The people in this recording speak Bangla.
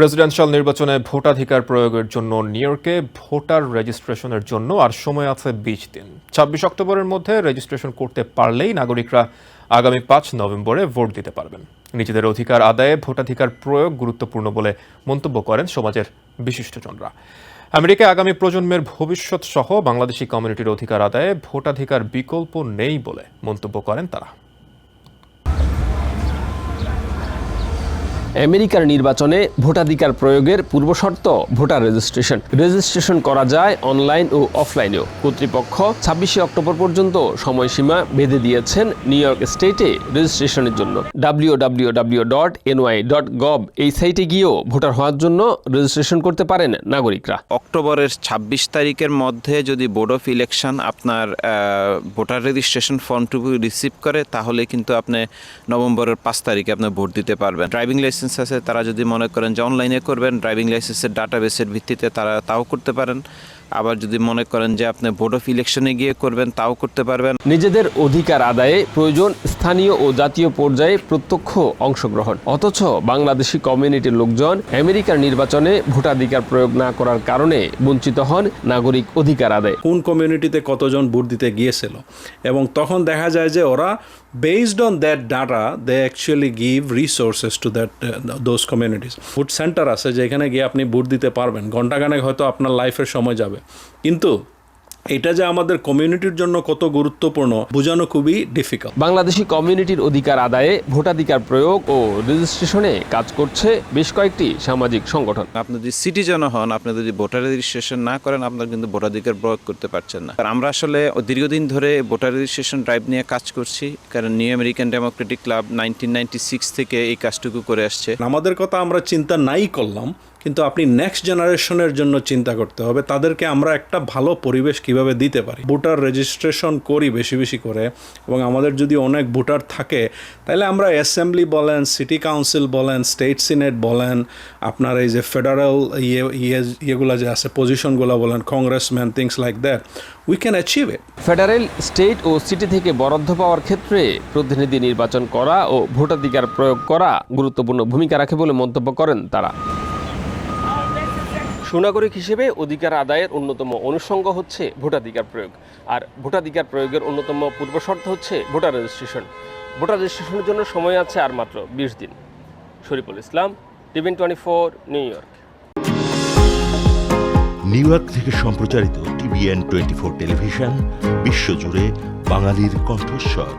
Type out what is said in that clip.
প্রেসিডেন্সিয়াল নির্বাচনে ভোটাধিকার প্রয়োগের জন্য নিউ ইয়র্কে ভোটার রেজিস্ট্রেশনের জন্য আর সময় আছে বিশ দিন। ছাব্বিশ অক্টোবরের মধ্যে রেজিস্ট্রেশন করতে পারলেই নাগরিকরা আগামী পাঁচ নভেম্বরে ভোট দিতে পারবেন। নিজেদের অধিকার আদায়ে ভোটাধিকার প্রয়োগ গুরুত্বপূর্ণ বলে মন্তব্য করেন সমাজের বিশিষ্টজনরা। আমেরিকায় আগামী প্রজন্মের ভবিষ্যৎ সহ বাংলাদেশি কমিউনিটির অধিকার আদায়ে ভোটাধিকার বিকল্প নেই বলে মন্তব্য করেন তারা। আমেরিকার নির্বাচনে ভোটাধিকার প্রয়োগের পূর্বশর্ত ভোটার রেজিস্ট্রেশন। রেজিস্ট্রেশন করা যায় অনলাইন ও অফলাইনেও। কর্তৃপক্ষ ছাব্বিশে অক্টোবর পর্যন্ত সময়সীমা বেঁধে দিয়েছেন নিউ ইয়র্ক স্টেটে রেজিস্ট্রেশনের জন্য। ডাব্লিউ ডট ডট গভ এই সাইটে গিয়েও ভোটার হওয়ার জন্য রেজিস্ট্রেশন করতে পারেন নাগরিকরা। অক্টোবরের ছাব্বিশ তারিখের মধ্যে যদি বোর্ড অফ ইলেকশন আপনার ভোটার রেজিস্ট্রেশন ফর্মটুকু রিসিভ করে, তাহলে কিন্তু আপনি নভেম্বরের পাঁচ তারিখে আপনি ভোট দিতে পারবেন। ড্রাইভিং লাইসেন্স আছে, তারা যদি মনে করেন যে অনলাইনে করবেন ড্রাইভিং লাইসেন্সের ডাটাবেসের ভিত্তিতে তারা তাও করতে পারেন। আবার যদি মনে করেন যে আপনি বোর্ড অফ ইলেকশনে গিয়ে করবেন তাও করতে পারবেন। নিজেদের অধিকার আদায়ে প্রয়োজন স্থানীয় ও জাতীয় পর্যায়ে প্রত্যক্ষ অংশগ্রহণ। অথচ বাংলাদেশি কমিউনিটির লোকজন আমেরিকার নির্বাচনে ভোটাধিকার প্রয়োগ না করার কারণে বঞ্চিত হন নাগরিক অধিকার আদায়। কোন কমিউনিটিতে কতজন ভোট দিতে গিয়েছিল? এবং তখন দেখা যায় যে ওরা based on that data they actually give resources to that those communities vote centre আছে যেখানে গিয়ে আপনি ভোট দিতে পারবেন। ঘন্টাখানেক হয়তো আপনার লাইফের সময় যাবে। কিন্তু এটা যে আমাদের কমিউনিটির জন্য কত গুরুত্বপূর্ণ বোঝানো খুবই ডিফিকাল্ট বাংলাদেশি কমিউনিটির অধিকার আদায়ে ভোটাধিকার প্রয়োগ ও রেজিস্ট্রেশনে কাজ করছে বেশ কয়েকটি সামাজিক সংগঠন। আপনি যদি সিটিজেন হন আপনি যদি ভোটার রেজিস্ট্রেশন না করেন আপনার কিন্তু ভোটাধিকার প্রয়োগ করতে পারছেন না। আর আমরা আসলে দীর্ঘদিন ধরে ভোটার রেজিস্ট্রেশন ড্রাইভ নিয়ে কাজ করছি কারণ New American Democratic Club nineteen থেকে এই কাজটুকু করে আসছে। আমাদের কথা আমরা চিন্তা নাই করলাম কিন্তু আপনি নেক্সট জেনারেশনের জন্য চিন্তা করতে হবে। তাদেরকে আমরা একটা ভালো পরিবেশ কীভাবে দিতে পারি? ভোটার রেজিস্ট্রেশন করি বেশি বেশি করে এবং আমাদের যদি অনেক ভোটার থাকে তাহলে আমরা অ্যাসেম্বলি বলেন সিটি কাউন্সিল বলেন স্টেট সিনেট বলেন, আপনার এই যে ফেডারেল ইয়ে ইয়ে ইয়েগুলো যে আছে পজিশনগুলো বলেন congressman things like that we can achieve it federal state O city থেকে বরাদ্দ পাওয়ার ক্ষেত্রে প্রতিনিধি নির্বাচন করা ও ভোটাধিকার প্রয়োগ করা গুরুত্বপূর্ণ ভূমিকা রাখে বলে মন্তব্য করেন তারা। সুনাগরিক হিসেবে অধিকার আদায়ের অন্যতম অনুষঙ্গ হচ্ছে ভোটাধিকার প্রয়োগ। আর ভোটাধিকার প্রয়োগের অন্যতম পূর্বশর্ত হচ্ছে ভোটার রেজিস্ট্রেশন। ভোটার রেজিস্ট্রেশনের জন্য সময় আছে আর মাত্র বিশ দিন। Shariful Islam, TVN twenty four, New York. New York থেকে সম্প্রচারিত টিভিএন টোয়েন্টি ফোর টেলিভিশন, বিশ্বজুড়ে বাঙালির কণ্ঠস্বর।